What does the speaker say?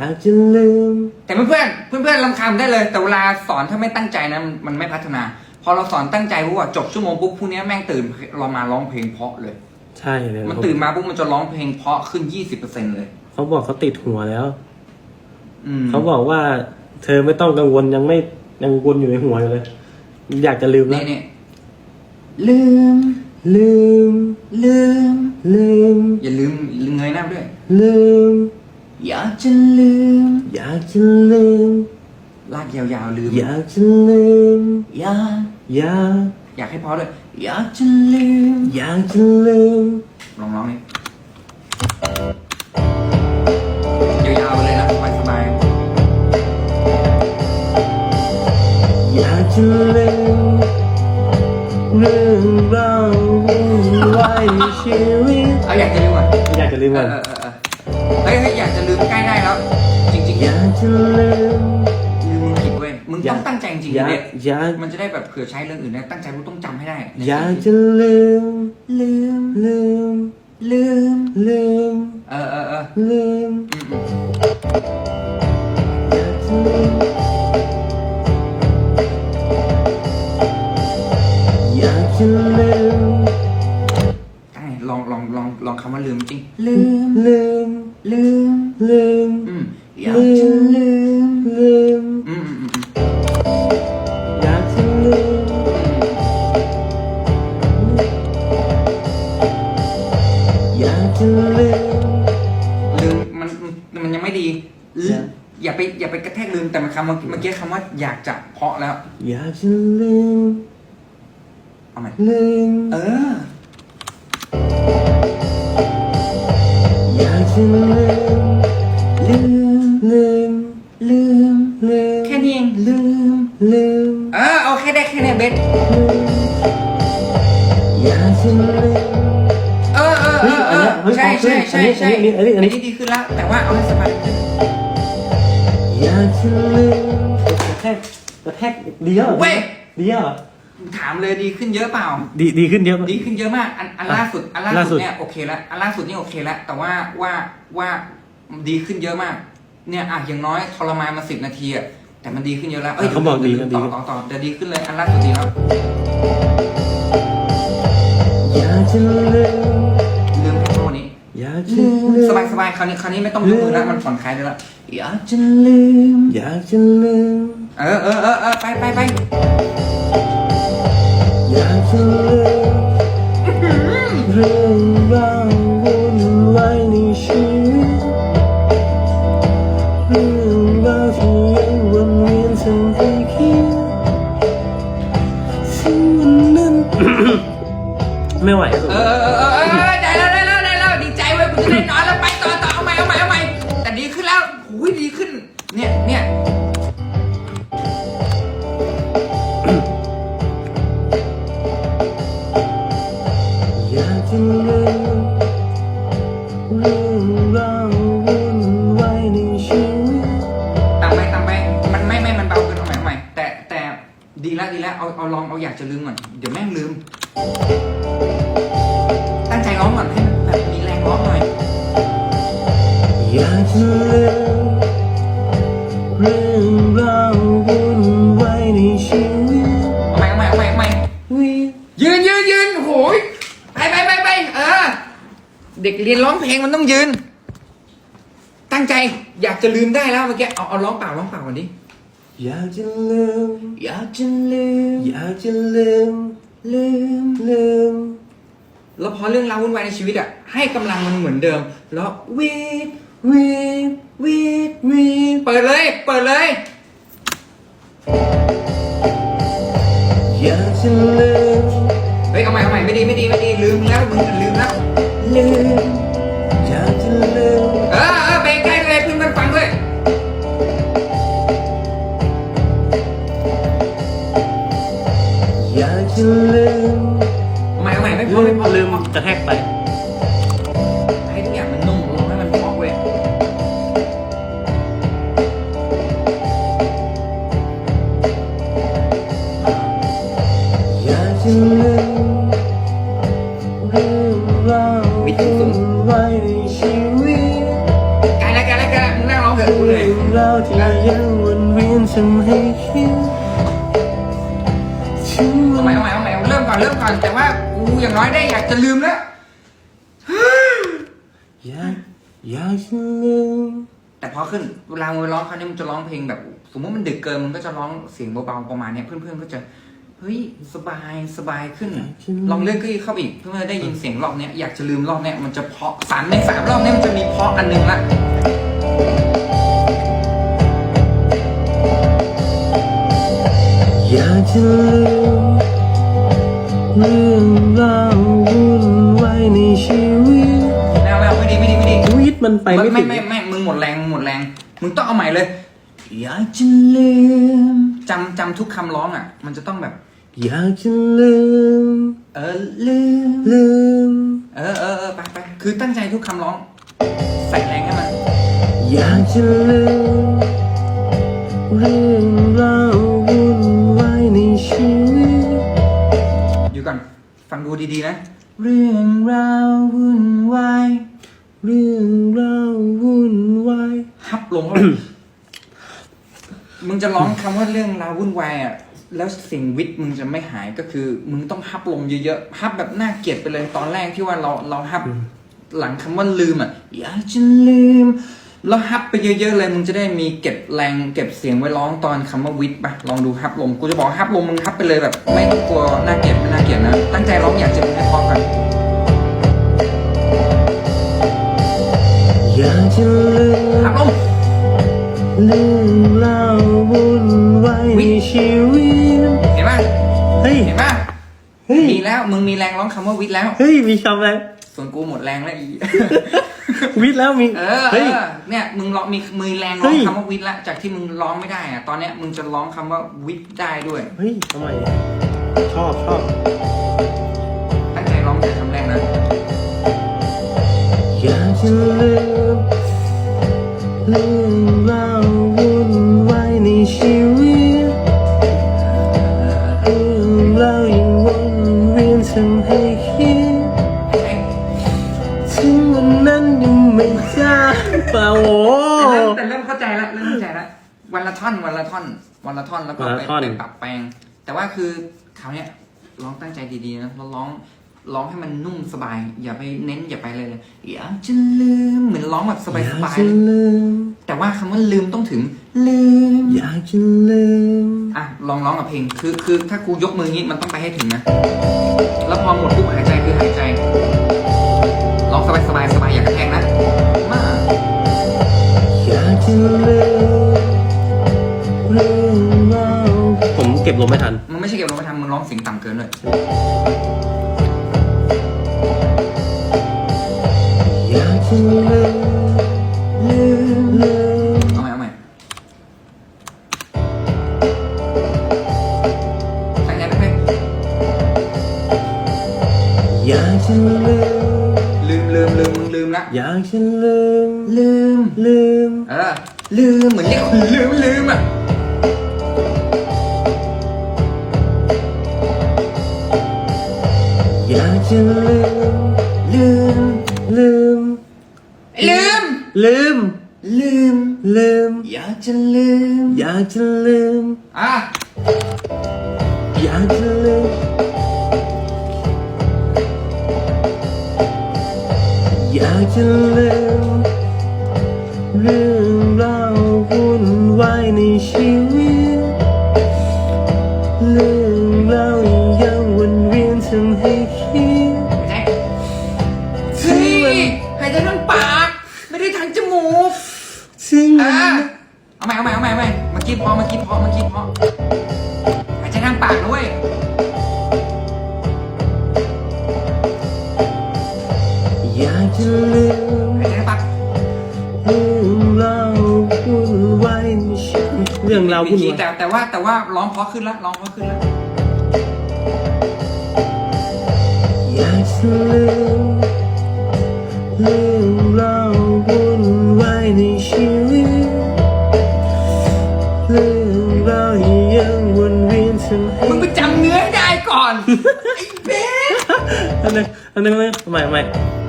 อยากจะลืม แต่เพื่อนๆเพื่อนๆลำคาญได้เลย แต่เวลาสอนถ้าไม่ตั้งใจนะมันมันไม่พัฒนา พอเราสอนตั้งใจปุ๊บอะจบชั่วโมงปุ๊บพรุ่งนี้แม่งตื่นเรามาร้องเพลงเพราะเลย ใช่เลยมันตื่นมาปุ๊บมันจะร้องเพลงเพราะขึ้น20%เลย เขาบอกเขาติดหัวแล้ว อืมเขาบอกว่า เธอไม่ต้องกังวลยังไม่ยังวนอยู่ในหัวอยู่เลย อยากจะลืมแล้วนี่นี่ลืม ลืม ลืม ลืม อย่าลืมลืมเงยหน้าด้วย ลืม อยากจะลืม อยากจะลืม ลากยาวๆลืม อยากจะลืม อยาก อยาก อยากให้เพอด้วย อยากจะลืม อยากจะลืม ลองร้องนี่ยาวๆเลยนะสบายอยากจะลืม เรื่องราววุ่นวายในชีวิตๆเอาอยากจะลืมก่อนอยากจะลืมเอก่ออน เออเออเออเฮ้ยเฮ้ยอยากจะลืมใกล้ได้แล้ว จริงๆอยากจะลืมลืมมึงผิดเว้ยมึงต้องตั้งใจจริงอยาๆกเนี่ยอยากมันจะได้แบบเผื่อใช้เรื่องอื่นนะตั้งใจกูต้องจำให้ได้อยากจะลืม ลืม ลืม ลืม ลืม เออเออเออลืม อืมอืมอยากจะลืม อยากจะลื อย่าไปอย่าไปกระแทกลืมแต่มันคำเมื่อกี้เมื่อกี้คำว่าอยากจะเพราะแล้ว อยากจะลืมเอาใหม่ลืมเออ อยากจะลืมลืมลืมลืมลืมแค่นี้เองลืมลืมเออเอาแค่ได้แค่เนี้ยเบสอยากจะลืมเออเออเออเออเฮ้ยใช่อัใช่นนี้ใช่ใช่อันนี้อันนี้อันนี้ดีขึ้นแล้วแต่ว่าเอาให้สบายขึ้น อยากจะลืมกระแทกกระแทกดีแล้วหรอเว้ยดีแล้วเหรอถามเลยดีขึ้นเยอะเปล่า ดีดีขึ้นเยอะ ดีขึ้นเยอะมาก อันอันล่าสุด อันล่าล่าสุสุดด เนี่ยโอเคแล้ว อันล่าสุดนี่โอเคแล้ว แต่ว่าว่าว่าดีขึ้นเยอะมาก เนี่ยอะอย่างน้อยทรมานมาสิบนาทีอะแต่มันดีขึ้นเยอะแล้วเอ้ยเขาบอกดีดี๋ยวดีต่อต่อต่อเดี๋ยวดีขึ้นเลย อันล่าสุดดีแล้วอยากจะลืม ลืมสบายสบายคราวนี้คราวนี้ไม่ต้องยกมือแล้วมันผ่อนคลายได้แล้วอยากจะลืม อยากจะลืม เออเออเออเออไปไปไปอยากจะลืมเรื่องราววุ่นวายในชีวิตเรื่องราวที่ยังวนเวียนทำให้คิดสิ่งนั้น ไม่ไหวเออเออเออเออเออ เว้ยกูจะได้นอนแล้วไปต่อต่อเอาใหม่เอาใหม่เอาใหม่แต่ดีขึ้นแล้วหูยดีขึ้น เนี่ยเนี่ยอยากจะลืมเรื่องราววุ่นวายในชีวิตตามไปตามไปมันไม่ไม่มันเบาเกินเอาใหม่เอาใหม่แต่แต่ดีแล้วดีแล้วเอาเอาลองเอาอยากจะลืมก่อนเดี๋ยว จะลืมเรื่องราววุ่นวายในชีวิตเอาใหม่เอาใหม่เอาใหม่เอาใหม่วิยืนยืนยืนโหยไปไปไปไปเออเด็กเรียนร้องเพลงมันต้องยืน ตั้งใจอยากจะลืมได้แล้วเมื่อกี้เอาเอาร้องเปล่าร้องเปล่าก่อนดิอยากจะลืมอยากจะลืมอยากจะลืมลืมลืมแล้วพอเรื่องราววุ่นวายในชีวิตอะให้กำลังมันเหมือนเดิม แล้ววีด วีดวีดวีดเปิดเลย เปิดเลย อยากจะลืมเฮ้ยเอาใหม่เอาใหม่ไม่ดีไม่ดีไม่ดีลืมแล้วมึงลืมแล้วลืมอยากจะลืมเออเออไปใกล้เลยเพื่อนมันฟังด้วยอยากจะลืมเอาใหม่เอาใหม่ไม่พอไม่พอลืมกระแทกไปาววุ่นวายในชีวิตใกลแล้วใกลแล้วใกลแล้วมึงนั่งร้องเถอะกูเลยเรื่องราที่ยังวนเวียนทำให้คิดถึงเอาใหม่เอาใหม่เอาใหม่เริ่มก่อนเริ่มก่อนแต่ว่ากูอย่างน้อยได้อยากจะลืมแล้วอยากอยากจะลืมแต่พอขึ้นเวลามึงร้องคราวนี้มันจะร้องเพลงแบบ สมมติมันดึกเกินมันก็จะร้องเสียงเบาๆประมาณเนี้ยเพื่อนๆก็จะ เฮ้ยสบายสบายขึ้น ลองเลื่อนเก็อีเข้าไปอีกเพื่อได้ยินเสียงรอบเนี้ยอยากจะลืมรอบเนี้ยมันจะเพาะสามในสามรอบเนี้ยมันจะมีเพาะอันหนึงละอยากจะลืมเรื่องราววุ่นวายในชีวิตไม่เอาไม่เอาไม่ดีไม่ดีไม่ดีชีวิตมันไปไม่ไม่ถึงไม่ไม่มึงหมดแรงมึงหมดแรงมึงต้องเอาใหม่เลยอยากจะลืมจำจำทุกคำร้องอะ มันจะต้องแบบ อยากจะลืม เออลืมลืม เออเออเออไปไปคือตั้งใจทุกคำร้อง ใส่แรงให้มัน อยากจะลืมเรื่องราววุ่นวายในชีวิตอยู่ก่อน ฟังดูดีๆนะ เรื่องราววุ่นวายเรื่องราววุ่นวายฮับลงเข้าไป มึงจะร้องคำว่าเรื่องราววุ่นวายอะ แล้วสิ่งวิทย์มึงจะไม่หายก็คือ มึงต้องฮับลงเยอะๆฮับแบบน่าเกลียดไปเลยตอนแรกที่ว่าเราเราฮับหลังคำว่าลืมอะอยากจะลืมแล้วฮับไปเยอะๆเลยมึงจะได้มีเก็บแรงเก็บเสียงไว้ร้องตอนคำว่าวิทย์ปะลองดูฮับลมกูจะบอกฮับลมมึงฮับไปเลยแบบ ไม่ต้องกลัวน่าเกลียดไม่น่าเกลียดนะ ตั้งใจร้องอยากจะให้พร้อมกันอยากจะลืมฮับลมเรื่องราววุ่นวายในชีวิตเห็นปะ เฮ้ย เห็นปะเฮ้ย มีแล้วมึงมีแรงร้องคำว่าวิทย์แล้ว เฮ้ย มีคำอะไร ส่วนกูหมดแรงแล้วอีวิทย์แล้วมี เออเอเฮ้ย อเนี่ยมึงร้องมีมือแรงเฮ้ร้องยคำว่าวิทย์แล้วจากที่มึงร้องไม่ได้อะตอนเนี้ยมึงจะร้องคำว่าวิทย์ได้ด้วยเฮ้ยทำไม ชอบชอบ ตั้งใจร้องแต่คำแรกนะ เปล่าโอ้แต่เริ่มแต่เริ่มเข้าใจแล้วเริ่มเข้าใจแล้ววันละท่อนวันละท่อนวันละท่อนแล้วก็วันไปละท่อน ไปปรับแปลง แต่ว่าคือคราวเนี้ยร้องตั้งใจดีๆนะแล้วร้องร้องให้มันนุ่มสบาย อย่าไปเน้นอย่าไปเลยเลยอยากจะลืมเหมือนร้องแบบสอยากบายจะๆลืมแต่ว่าคำว่าลืมต้องถึงลืม อยากจะลืมอะลองร้องกับเพลงคือคือถ้ากูยกมืองี้มันต้องไปให้ถึงนะ แล้วพอหมดปุ๊บหายใจคือหายใจร้องสบายสบายสบายอย่ากระแทกนะ บลมไม่ทัน มึงไม่ใช่เก็บลงมาทำมึงร้องเสียงต่ำเกินเลยอยากจะลืมลืมลืมเอาใหม่เอาใหม่ตั้งใจนะเพื่อนอยากจะลืมลืมลืมลืมมึงลืมละอยากจะลืมลืมลืม เออลืมเหมือนเรียกคนลืมลืมอะ จะลืม ลืม ลืม ลืม ลืม ลืม ลืม อยากจะลืม อยากจะลืม อะ อยากจะลืม อยากจะลืม เรื่องราววุ่นวายในชีวิต หายใจทางปากด้วยอยากจะลืมหายใจทางปากเรื่องราววุ่นวายในชีวิตเรื่องราววุ่นมีวายแต่แต่ว่าแต่ว่าร้องเพราะขึ้นแล้วร้องเพราะขึ้นแล้วอยากจะลืมเรื่องราววุ่นวายในชีวิต ไปจำเนื้อให้ได้ก่อนไอ้เบส อันนึงอันนึงเลยใหม่ใหม่